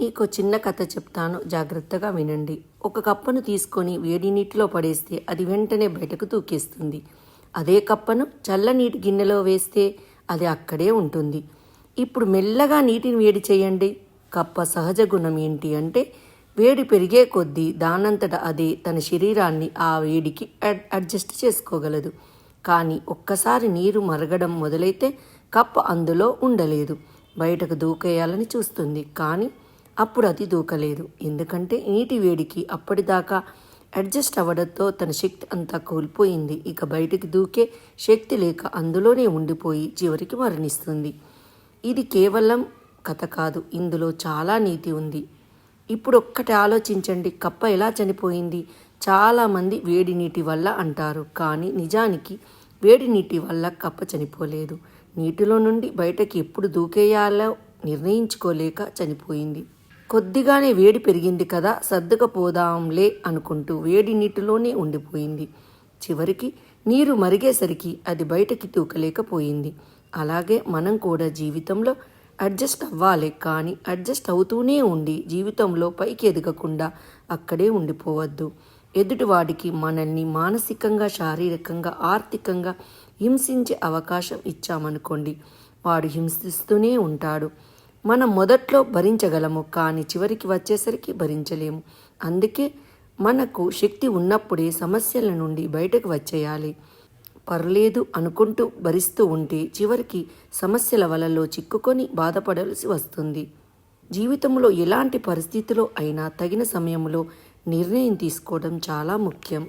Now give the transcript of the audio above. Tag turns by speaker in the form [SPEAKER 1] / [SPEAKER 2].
[SPEAKER 1] మీకు చిన్న కథ చెప్తాను. జాగ్రత్తగా వినండి. ఒక కప్పను తీసుకొని వేడి నీటిలో పడేస్తే అది వెంటనే బయటకు తూకేస్తుంది. అదే కప్పను చల్లనీటి గిన్నెలో వేస్తే అది అక్కడే ఉంటుంది. ఇప్పుడు మెల్లగా నీటిని వేడి చేయండి. కప్ప సహజ గుణం ఏంటి అంటే వేడి పెరిగే కొద్దీ దానంతట అదే తన శరీరాన్ని ఆ వేడికి అడ్జస్ట్ చేసుకోగలదు. కానీ ఒక్కసారి నీరు మరగడం మొదలైతే కప్ప అందులో ఉండలేదు. బయటకు దూకేయాలని చూస్తుంది. కానీ అప్పుడు అది దూకలేదు. ఎందుకంటే నీటి వేడికి అప్పటిదాకా అడ్జస్ట్ అవ్వడంతో తన శక్తి అంతా కోల్పోయింది. ఇక బయటికి దూకే శక్తి లేక అందులోనే ఉండిపోయి చివరికి మరణిస్తుంది. ఇది కేవలం కథ కాదు ఇందులో చాలా నీతి ఉంది. ఇప్పుడు ఒక్కటి ఆలోచించండి కప్ప ఎలా చనిపోయింది? చాలామంది వేడి నీటి వల్ల అంటారు కానీ నిజానికి వేడి నీటి వల్ల కప్ప చనిపోలేదు. నీటిలో నుండి బయటకి ఎప్పుడు దూకేయాలో నిర్ణయించుకోలేక చనిపోయింది. కొద్దిగానే వేడి పెరిగింది కదా సర్దుకపోదాంలే అనుకుంటూ వేడి నీటిలోనే ఉండిపోయింది. చివరికి నీరు మరిగేసరికి అది బయటకి తూకలేకపోయింది. అలాగే మనం కూడా జీవితంలో అడ్జస్ట్ అవ్వాలి కానీ అడ్జస్ట్ అవుతూనే ఉండి జీవితంలో పైకి ఎదగకుండా అక్కడే ఉండిపోవద్దు. ఎదుటివాడికి మనల్ని మానసికంగా శారీరకంగా ఆర్థికంగా హింసించే అవకాశం ఇచ్చామనుకోండి వాడు హింసిస్తూనే ఉంటాడు. మనం మొదట్లో భరించగలము కానీ చివరికి వచ్చేసరికి భరించలేము. అందుకే మనకు శక్తి ఉన్నప్పుడే సమస్యల నుండి బయటకు వచ్చేయాలి. పర్లేదు అనుకుంటూ భరిస్తూ ఉంటే చివరికి సమస్యల వలలో చిక్కుకొని బాధపడాల్సి వస్తుంది. జీవితంలో ఎలాంటి పరిస్థితిలో అయినా తగిన సమయంలో నిర్ణయం తీసుకోవడం చాలా ముఖ్యం.